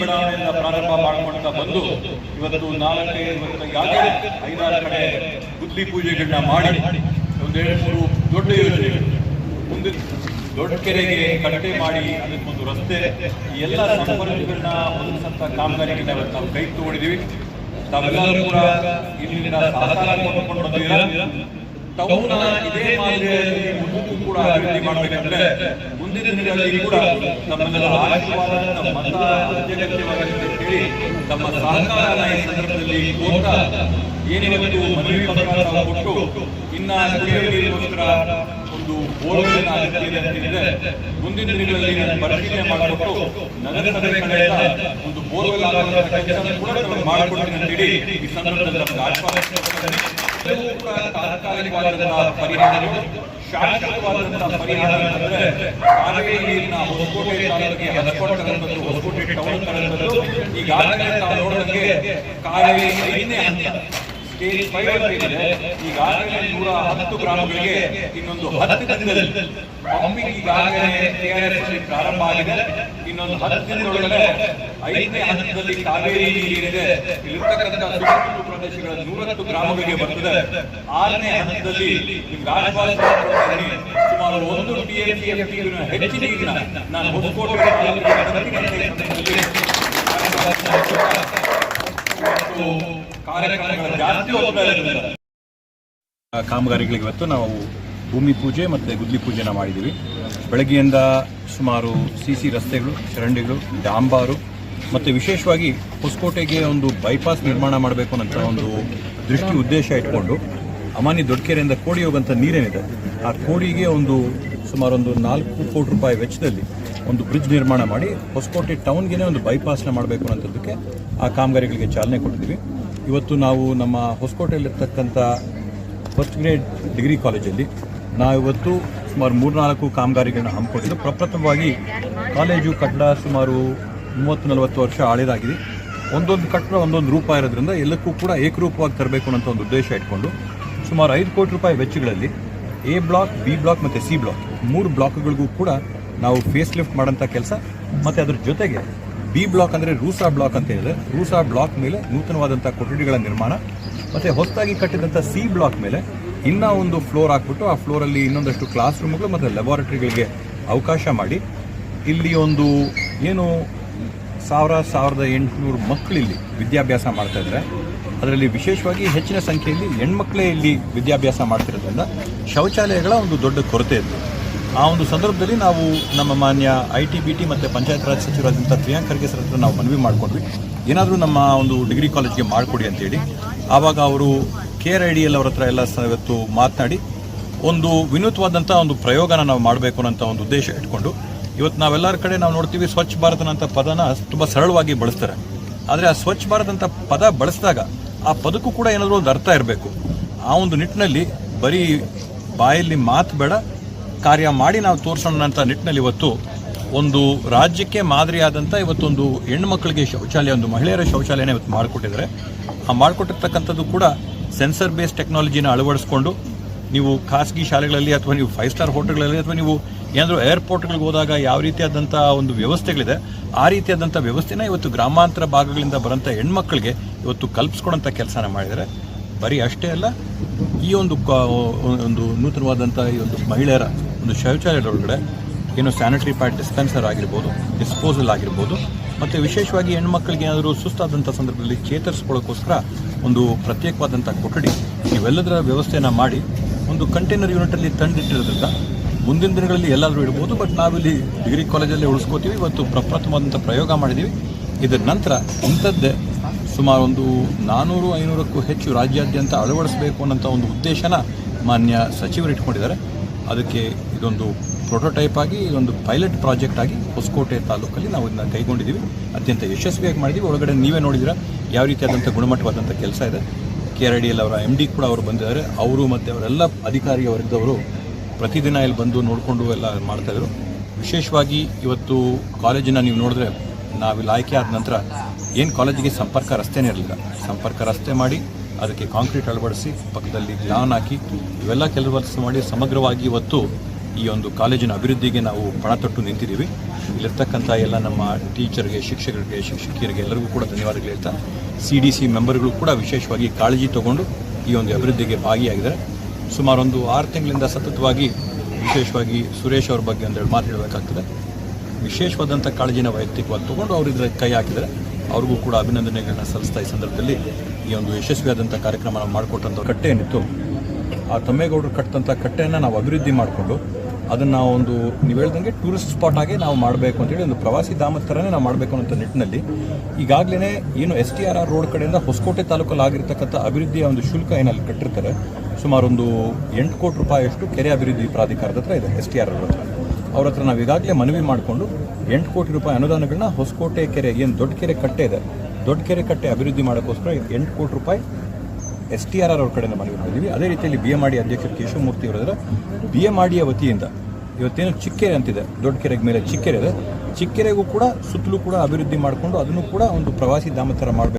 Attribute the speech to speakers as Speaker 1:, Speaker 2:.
Speaker 1: ಬಡಾವಣೆಯಿಂದ ಪ್ರಾರಂಭ ಮಾಡಿಕೊಳ್ತಾ ಬಂದು ಇವತ್ತು ನಾಲ್ಕೈದು ಈಗಾಗಲೇ ಐದಾರು ಕಡೆ ಪೂಜೆಗಳನ್ನ ಮಾಡಿ. ಒಂದೆರಡು ಮೂರು ದೊಡ್ಡ ಯೋಜನೆಗಳು. ಮುಂದೆ ದೊಡ್ಡ ಕೆರೆಗೆ ಕಟ್ಟೆ ಮಾಡಿ ಅದಕ್ಕೊಂದು ರಸ್ತೆ, ಈ ಎಲ್ಲ ಸಂಪರ್ಕಗಳನ್ನ ಒದಗಿಸಂತ ಕಾಮಗಾರಿಗೆ ನಾವು ನಾವು ಕೈ ತಗೊಂಡಿದ್ದೀವಿ. ತಾವೆಲ್ಲರೂ ಕೂಡ ಇಲ್ಲಿಂದ ಸಹಕಾರ ಕೊಂಡ್ಕೊಂಡು ಬಂದಿದ್ದೀರಾ? ಟೌನ್ ಇದೇ ಮಾದರಿಯಲ್ಲಿ ಮುಂದಕ್ಕೂ ಕೂಡ ಅಭಿವೃದ್ಧಿ ಮಾಡಬೇಕಂದ್ರೆ ಮುಂದಿನ ದಿನಗಳಲ್ಲಿ ಕೂಡ ತಮ್ಮೆಲ್ಲರ ಆಶೀರ್ವಾದ ನಮ್ಮ ಮತ ಅತ್ಯಗತ್ಯವಾಗಿದೆ ಅಂತ ಹೇಳಿ ತಮ್ಮ ಸಹಕಾರ ಈ ಸಂದರ್ಭದಲ್ಲಿ ಕೋರ್ತಾ ಏನಿವತ್ತು ಮನವಿ ಪತ್ರ ಕೊಟ್ಟು, ಇನ್ನ ಕುಡಿಯುವ ನೀರಿಗೋಸ್ಕರ ಒಂದು ಅಂತಿದೆ ಮುಂದಿನ ದಿನಗಳಲ್ಲಿ ನಾನು ಪರಿಶೀಲನೆ ಮಾಡಿಕೊಟ್ಟು ನಗರಸಭೆ ಒಂದು ಬೋರ್ವೆಲ್ ಆಗುವಂತಹ ಮಾಡಿಕೊಡ್ತೀನಿ ಈ ಸಂದರ್ಭದಲ್ಲಿ ತಾತ್ಕಾಲಿಕವಾದಂತಹ ಶಾಶ್ವತವಾದಂತಹ ಪರಿಹಾರ ಅಂತಂದ್ರೆ ಕಾವೇರಿ ನೀರಿನ ಹೊಸಕೋಟೆ ತಾಲೂಕಿಗೆ ಹೊಸಕೋಟೆ ಟೌನ್ ತರಂಥದ್ದು ಈಗಾಗಲೇ ತಾವು ಕಾವೇರಿ ಐದನೇ ಹಂತ ಸ್ಟೇಜ್ ಫೈವ್ ಈಗಾಗಲೇ ನೂರ ಹತ್ತು ಗ್ರಾಮಗಳಿಗೆ ಇನ್ನೊಂದು ಹತ್ತು ದಿನದಲ್ಲಿ ಪಂಪಿಂಗ್ ಈಗಾಗಲೇ ಪ್ರಾರಂಭ ಆಗಿದೆ. ಇನ್ನೊಂದು ಹತ್ತು ದಿನದೊಳಗಡೆ ಐದನೇ ಹಂತದಲ್ಲಿ ಕಾವೇರಿ ನೀರಿದೆ. ಇಲ್ಲಿರ್ತಕ್ಕಂಥ ಸುತ್ತಮುತ್ತ ಪ್ರದೇಶಗಳ ನೂರತ್ತು ಗ್ರಾಮಗಳಿಗೆ ಬರ್ತದೆ. ಆರನೇ ಹಂತದಲ್ಲಿ ನಿಮ್ಗೆ ಆಶ್ವಾಸ ಕೊಡ್ತೀನಿ, ಸುಮಾರು ಒಂದು ಟಿಎಂಸಿ ಹೆಚ್ಚು ನೀರಿನ ನಾನು ಹೊಸಕೋಟೆ
Speaker 2: ಕಾಮಗಾರಿಗಳಿಗೆ ಇವತ್ತು ನಾವು ಭೂಮಿ ಪೂಜೆ ಮತ್ತು ಗುದ್ಲಿ ಪೂಜೆನ ಮಾಡಿದ್ದೀವಿ ಬೆಳಗ್ಗೆಯಿಂದ ಸುಮಾರು ಸಿ ಸಿ ರಸ್ತೆಗಳು, ಚರಂಡಿಗಳು ಡಾಂಬಾರು ಮತ್ತು ವಿಶೇಷವಾಗಿ ಹೊಸಕೋಟೆಗೆ ಒಂದು ಬೈಪಾಸ್ ನಿರ್ಮಾಣ ಮಾಡಬೇಕು ಅನ್ನೋ ಒಂದು ದೃಷ್ಟಿ ಉದ್ದೇಶ ಇಟ್ಕೊಂಡು ಅಮಾನಿ ದೊಡ್ಡಕೆರೆಯಿಂದ ಕೋಡಿ ಹೋಗುವಂಥ ನೀರೇನಿದೆ, ಆ ಕೋಡಿಗೆ ಒಂದು ಸುಮಾರು ಒಂದು ನಾಲ್ಕು ಕೋಟಿ ರೂಪಾಯಿ ವೆಚ್ಚದಲ್ಲಿ ಒಂದು ಬ್ರಿಡ್ಜ್ ನಿರ್ಮಾಣ ಮಾಡಿ ಹೊಸಕೋಟೆ ಟೌನ್ಗೆ ಒಂದು ಬೈಪಾಸ್ನ ಮಾಡಬೇಕು ಅನ್ನೋದಕ್ಕೆ ಆ ಕಾಮಗಾರಿಗಳಿಗೆ ಚಾಲನೆ ಕೊಟ್ಟಿದ್ದೀವಿ. ಇವತ್ತು ನಾವು ನಮ್ಮ ಹೊಸಕೋಟೆಯಲ್ಲಿರ್ತಕ್ಕಂಥ ಫಸ್ಟ್ ಗ್ರೇಡ್ ಡಿಗ್ರಿ ಕಾಲೇಜಲ್ಲಿ ನಾವಿವತ್ತು ಸುಮಾರು ಮೂರ್ನಾಲ್ಕು ಕಾಮಗಾರಿಗಳನ್ನ ಹಮ್ಮಿಕೊಂಡಿದ್ದು. ಪ್ರಪ್ರಥಮವಾಗಿ ಕಾಲೇಜು ಕಟ್ಟಡ ಸುಮಾರು ಮೂವತ್ತು ನಲವತ್ತು ವರ್ಷ ಹಳೇದಾಗಿದೆ ಒಂದೊಂದು ಕಟ್ಟಡ ಒಂದೊಂದು ರೂಪ ಇರೋದ್ರಿಂದ ಎಲ್ಲಕ್ಕೂ ಕೂಡ ಏಕರೂಪವಾಗಿ ತರಬೇಕು ಅನ್ನೋಂಥ ಒಂದು ಉದ್ದೇಶ ಇಟ್ಕೊಂಡು ಸುಮಾರು ಐದು ಕೋಟಿ ರೂಪಾಯಿ ವೆಚ್ಚಗಳಲ್ಲಿ ಎ ಬ್ಲಾಕ್, ಬಿ ಬ್ಲಾಕ್ ಮತ್ತು ಸಿ ಬ್ಲಾಕ್ ಮೂರು ಬ್ಲಾಕ್ಗಳಿಗೂ ಕೂಡ ನಾವು ಫೇಸ್ ಲಿಫ್ಟ್ ಮಾಡೋಂಥ ಕೆಲಸ. ಮತ್ತು ಅದ್ರ ಜೊತೆಗೆ ಬಿ ಬ್ಲಾಕ್ ಅಂದರೆ ರೂಸಾ ಬ್ಲಾಕ್ ಅಂತ ಹೇಳಿದ್ರೆ ರೂಸಾ ಬ್ಲಾಕ್ ಮೇಲೆ ನೂತನವಾದಂಥ ಕೊಠಡಿಗಳ ನಿರ್ಮಾಣ, ಮತ್ತು ಹೊಸದಾಗಿ ಕಟ್ಟಿದಂಥ ಸಿ ಬ್ಲಾಕ್ ಮೇಲೆ ಇನ್ನೂ ಒಂದು ಫ್ಲೋರ್ ಹಾಕ್ಬಿಟ್ಟು ಆ ಫ್ಲೋರಲ್ಲಿ ಇನ್ನೊಂದಷ್ಟು ಕ್ಲಾಸ್ ರೂಮ್ಗಳು ಮತ್ತು ಲ್ಯಾಬಾರೇಟರಿಗಳಿಗೆ ಅವಕಾಶ ಮಾಡಿ. ಇಲ್ಲಿ ಒಂದು ಏನು ಸಾವಿರ, ಸಾವಿರದ ಎಂಟುನೂರು ಮಕ್ಕಳಿಲ್ಲಿ ವಿದ್ಯಾಭ್ಯಾಸ ಮಾಡ್ತಾ ಇದ್ದಾರೆ. ಅದರಲ್ಲಿ ವಿಶೇಷವಾಗಿ ಹೆಚ್ಚಿನ ಸಂಖ್ಯೆಯಲ್ಲಿ ಹೆಣ್ಮಕ್ಳೇ ಇಲ್ಲಿ ವಿದ್ಯಾಭ್ಯಾಸ ಮಾಡ್ತಿರೋದ್ರಿಂದ ಶೌಚಾಲಯಗಳ ಒಂದು ದೊಡ್ಡ ಕೊರತೆ ಇತ್ತು ಆ ಒಂದು ಸಂದರ್ಭದಲ್ಲಿ ನಾವು ನಮ್ಮ ಮಾನ್ಯ ಐ ಟಿ ಬಿ ಟಿ ಮತ್ತು ಪಂಚಾಯತ್ ರಾಜ್ ಸಚಿವರಾದಂಥ ಪ್ರಿಯಾಂಕ್ ಖರ್ಗೆ ಸರ್ ಹತ್ರ ನಾವು ಮನವಿ ಮಾಡಿಕೊಂಡ್ವಿ. ಏನಾದರೂ ನಮ್ಮ ಒಂದು ಡಿಗ್ರಿ ಕಾಲೇಜ್ಗೆ ಮಾಡಿಕೊಡಿ ಅಂತೇಳಿ. ಆವಾಗ ಅವರು K R I D L ಅವ್ರ ಹತ್ರ ಎಲ್ಲ ಇವತ್ತು ಮಾತನಾಡಿ ಒಂದು ವಿನೂತವಾದಂಥ ಒಂದು ಪ್ರಯೋಗನ ನಾವು ಮಾಡಬೇಕು ಅನ್ನೋಂಥ ಒಂದು ಉದ್ದೇಶ ಇಟ್ಕೊಂಡು ಇವತ್ತು ನಾವೆಲ್ಲರ ಕಡೆ ನಾವು ನೋಡ್ತೀವಿ ಸ್ವಚ್ಛ ಭಾರತನಂಥ ಪದನ ತುಂಬ ಸರಳವಾಗಿ ಬಳಸ್ತಾರೆ. ಆದರೆ ಆ ಸ್ವಚ್ಛ ಭಾರತ ಅಂತ ಪದ ಬಳಸಿದಾಗ ಆ ಪದಕ್ಕೂ ಕೂಡ ಏನಾದರೂ ಒಂದು ಅರ್ಥ ಇರಬೇಕು. ಆ ಒಂದು ನಿಟ್ಟಿನಲ್ಲಿ ಬರೀ ಬಾಯಲ್ಲಿ ಮಾತು ಬೇಡ ಕಾರ್ಯ ಮಾಡಿ ನಾವು ತೋರಿಸೋಣ ಅಂತ ನಿಟ್ಟಿನಲ್ಲಿ ಇವತ್ತು ಒಂದು ರಾಜ್ಯಕ್ಕೆ ಮಾದರಿಯಾದಂಥ ಇವತ್ತೊಂದು ಹೆಣ್ಮಕ್ಳಿಗೆ ಶೌಚಾಲಯ, ಒಂದು ಮಹಿಳೆಯರ ಶೌಚಾಲಯನ ಇವತ್ತು ಮಾಡಿಕೊಟ್ಟಿದ್ದಾರೆ. ಆ ಮಾಡಿಕೊಟ್ಟಿರ್ತಕ್ಕಂಥದ್ದು ಕೂಡ ಸೆನ್ಸರ್ ಬೇಸ್ಡ್ ಟೆಕ್ನಾಲಜಿನ ಅಳವಡಿಸ್ಕೊಂಡು ನೀವು ಖಾಸಗಿ ಶಾಲೆಗಳಲ್ಲಿ ಅಥವಾ ನೀವು ಫೈವ್ ಸ್ಟಾರ್ ಹೋಟೆಲ್ಗಳಲ್ಲಿ ಅಥವಾ ನೀವು ಏನಾದರೂ ಏರ್ಪೋರ್ಟ್ಗಳಿಗೆ ಹೋದಾಗ ಯಾವ ರೀತಿಯಾದಂಥ ಒಂದು ವ್ಯವಸ್ಥೆಗಳಿದೆ, ಆ ರೀತಿಯಾದಂಥ ವ್ಯವಸ್ಥೆನ ಇವತ್ತು ಗ್ರಾಮಾಂತರ ಭಾಗಗಳಿಂದ ಬರೋಂಥ ಹೆಣ್ಮಕ್ಳಿಗೆ ಇವತ್ತು ಕಲ್ಪಿಸ್ಕೊಡೋಂಥ ಕೆಲಸನ ಮಾಡಿದ್ದಾರೆ. ಬರೀ ಅಷ್ಟೇ ಅಲ್ಲ, ಈ ಒಂದು ಒಂದು ನೂತನವಾದಂಥ ಈ ಒಂದು ಮಹಿಳೆಯರ ಒಂದು ಶೌಚಾಲಯದೊಳಗಡೆ ಏನು ಸ್ಯಾನಿಟರಿ ಪ್ಯಾಡ್ ಡಿಸ್ಪೆನ್ಸರ್ ಆಗಿರ್ಬೋದು ಡಿಸ್ಪೋಸಲ್ ಆಗಿರ್ಬೋದು, ಮತ್ತು ವಿಶೇಷವಾಗಿ ಹೆಣ್ಮಕ್ಳಿಗೆ ಏನಾದರೂ ಸುಸ್ತಾದಂಥ ಸಂದರ್ಭದಲ್ಲಿ ಚೇತರಿಸ್ಕೊಳ್ಳೋಕ್ಕೋಸ್ಕರ ಒಂದು ಪ್ರತ್ಯೇಕವಾದಂಥ ಕೊಠಡಿ, ಇವೆಲ್ಲದರ ವ್ಯವಸ್ಥೆಯನ್ನು ಮಾಡಿ ಒಂದು ಕಂಟೈನರ್ ಯೂನಿಟಲ್ಲಿ ತಂದಿಟ್ಟಿರೋದ್ರಿಂದ ಮುಂದಿನ ದಿನಗಳಲ್ಲಿ ಎಲ್ಲಾದರೂ ಇಡ್ಬೋದು ಬಟ್ ನಾವಿಲ್ಲಿ ಡಿಗ್ರಿ ಕಾಲೇಜಲ್ಲಿ ಉಳಿಸ್ಕೋತೀವಿ, ಇವತ್ತು ಪ್ರಪ್ರಥಮವಾದಂಥ ಪ್ರಯೋಗ ಮಾಡಿದ್ದೀವಿ ಇದರ ನಂತರ ಇಂಥದ್ದೇ ಸುಮಾರು ಒಂದು ನಾನ್ನೂರು ಐನೂರಕ್ಕೂ ಹೆಚ್ಚು ರಾಜ್ಯಾದ್ಯಂತ ಅಳವಡಿಸಬೇಕು ಅನ್ನೋಂಥ ಒಂದು ಉದ್ದೇಶನ ಮಾನ್ಯ ಸಚಿವರು ಇಟ್ಕೊಂಡಿದ್ದಾರೆ. ಅದಕ್ಕೆ ಇದೊಂದು ಪ್ರೊಟೋಟೈಪ್ ಆಗಿ, ಇದೊಂದು ಪೈಲಟ್ ಪ್ರಾಜೆಕ್ಟ್ ಆಗಿ ಹೊಸಕೋಟೆ ತಾಲೂಕಲ್ಲಿ ನಾವು ಇದನ್ನ ಕೈಗೊಂಡಿದ್ದೀವಿ. ಅತ್ಯಂತ ಯಶಸ್ವಿಯಾಗಿ ಮಾಡಿದ್ದೀವಿ. ಒಳಗಡೆ ನೀವೇ ನೋಡಿದ್ರ ಯಾವ ರೀತಿಯಾದಂಥ ಗುಣಮಟ್ಟವಾದಂಥ ಕೆಲಸ ಇದೆ. ಕೆ ಆರ್ ಡಿ ಎಲ್ ಅವರ ಎಂ ಡಿ ಕೂಡ ಅವರು ಬಂದಿದ್ದಾರೆ. ಅವರು ಮತ್ತು ಅವರೆಲ್ಲ ಅಧಿಕಾರಿ ವರ್ಗದವರು ಪ್ರತಿದಿನ ಇಲ್ಲಿ ಬಂದು ನೋಡಿಕೊಂಡು ಎಲ್ಲ ಮಾಡ್ತಾಯಿದ್ರು ವಿಶೇಷವಾಗಿ ಇವತ್ತು ಕಾಲೇಜಿನ ನೀವು ನೋಡಿದ್ರೆ ನಾವಿಲ್ಲಿ ಆಯ್ಕೆ ಆದ ನಂತರ ಏನು ಕಾಲೇಜಿಗೆ ಸಂಪರ್ಕ ರಸ್ತೆನೇ ಇರಲಿಲ್ಲ. ಸಂಪರ್ಕ ರಸ್ತೆ ಮಾಡಿ ಅದಕ್ಕೆ ಕಾಂಕ್ರೀಟ್ ಅಳವಡಿಸಿ ಪಕ್ಕದಲ್ಲಿ ಗ್ಲಾನ್ ಹಾಕಿ ಇವೆಲ್ಲ ಕೆಲಸ ಮಾಡಿ ಸಮಗ್ರವಾಗಿ ಇವತ್ತು ಈ ಒಂದು ಕಾಲೇಜಿನ ಅಭಿವೃದ್ಧಿಗೆ ನಾವು ಪಣ ತೊಟ್ಟು ನಿಂತಿದ್ದೀವಿ. ಇಲ್ಲಿರ್ತಕ್ಕಂಥ ಎಲ್ಲ ನಮ್ಮ ಟೀಚರ್ಗೆ, ಶಿಕ್ಷಕರಿಗೆ, ಶಿಕ್ಷಕಿಯರಿಗೆ ಎಲ್ಲರಿಗೂ ಕೂಡ ಧನ್ಯವಾದಗಳು ಹೇಳ್ತಾ ಸಿ ಡಿ ಸಿ ಮೆಂಬರ್ಗಳು ಕೂಡ ವಿಶೇಷವಾಗಿ ಕಾಳಜಿ ತಗೊಂಡು ಈ ಒಂದು ಅಭಿವೃದ್ಧಿಗೆ ಭಾಗಿಯಾಗಿದ್ದಾರೆ. ಸುಮಾರು ಒಂದು ಆರು ತಿಂಗಳಿಂದ ಸತತವಾಗಿ ವಿಶೇಷವಾಗಿ ಸುರೇಶ್ ಅವ್ರ ಬಗ್ಗೆ ಒಂದೆರಡು ಮಾತು ಹೇಳಬೇಕಾಗ್ತದೆ. ವಿಶೇಷವಾದಂಥ ಕಾಳಜಿನ ವೈಯಕ್ತಿಕವಾಗಿ ತಗೊಂಡು ಅವರು ಇದರ ಕೈ ಹಾಕಿದರೆ ಅವ್ರಿಗೂ ಕೂಡ ಅಭಿನಂದನೆಗಳನ್ನ ಸಲ್ಲಿಸ್ತಾ ಈ ಸಂದರ್ಭದಲ್ಲಿ ಈ ಒಂದು ಯಶಸ್ವಿಯಾದಂಥ ಕಾರ್ಯಕ್ರಮ ನಾವು ಮಾಡಿಕೊಟ್ಟಂಥ ಕಟ್ಟೆ ಏನಿತ್ತು, ಆ ತಮ್ಮೇಗೌಡರು ಕಟ್ಟಿದಂಥ ಕಟ್ಟೆಯನ್ನು ನಾವು ಅಭಿವೃದ್ಧಿ ಮಾಡಿಕೊಂಡು ಅದನ್ನು ಒಂದು ನೀವು ಹೇಳ್ದಂಗೆ ಟೂರಿಸ್ಟ್ ಸ್ಪಾಟ್ ಆಗಿ ನಾವು ಮಾಡಬೇಕು ಅಂತೇಳಿ ಒಂದು ಪ್ರವಾಸಿ ಧಾಮದ ಥರನೇ ನಾವು ಮಾಡಬೇಕು ಅನ್ನೋಂಥ ನಿಟ್ಟಿನಲ್ಲಿ ಈಗಾಗಲೇ ಏನು S T R R road ಕಡೆಯಿಂದ ಹೊಸಕೋಟೆ ತಾಲೂಕಲ್ಲಿ ಆಗಿರ್ತಕ್ಕಂಥ ಅಭಿವೃದ್ಧಿಯ ಒಂದು ಶುಲ್ಕ ಏನಲ್ಲಿ ಕಟ್ಟಿರ್ತಾರೆ. ಸುಮಾರು ಒಂದು ಎಂಟು ಕೋಟಿ ರೂಪಾಯಿಯಷ್ಟು ಕೆರೆ ಅಭಿವೃದ್ಧಿ ಪ್ರಾಧಿಕಾರದ ಹತ್ರ ಇದೆ ಎಸ್ ಟಿ ಆರ್ ಆರ್ ಹತ್ರ. ಅವ್ರ ಹತ್ರ ನಾವು ಈಗಾಗಲೇ ಮನವಿ ಮಾಡಿಕೊಂಡು ಎಂಟು ಕೋಟಿ ರೂಪಾಯಿ ಅನುದಾನಗಳನ್ನ ಹೊಸಕೋಟೆ ಕೆರೆ, ಏನು ದೊಡ್ಡ ಕೆರೆ ಕಟ್ಟೆ ಇದೆ. ದೊಡ್ಡ ಕಟ್ಟೆ ಅಭಿವೃದ್ಧಿ ಮಾಡೋಕ್ಕೋಸ್ಕರ ಎಂಟು ಕೋಟಿ ರೂಪಾಯಿ ಎಸ್ ಟಿ ಆರ್ ಆರ್ ಅವ್ರ ಕಡೆಯಿಂದ ಮನವಿ ಮಾಡಿದ್ದೀವಿ ಅದೇ ರೀತಿಯಲ್ಲಿ ಬಿ ಎಂ ಆರ್ ಡಿ ಅಧ್ಯಕ್ಷರು ಕೇಶವಮೂರ್ತಿ ಅವರ ಬಿ ಎಂ ಆರ್ ಡಿಯ ವತಿಯಿಂದ ಇವತ್ತೇನು ಚಿಕ್ಕೆರೆ ಅಂತಿದೆ ದೊಡ್ಡ ಕೆರೆಗೆ ಮೇಲೆ ಚಿಕ್ಕೆರೆ ಇದೆ. ಚಿಕ್ಕೆರೆಗೂ ಕೂಡ, ಸುತ್ತಲೂ ಕೂಡ ಅಭಿವೃದ್ಧಿ ಮಾಡಿಕೊಂಡು ಅದನ್ನು ಕೂಡ ಒಂದು ಪ್ರವಾಸಿ ಧಾಮ ಥರ ಮಾಡಬೇಕು.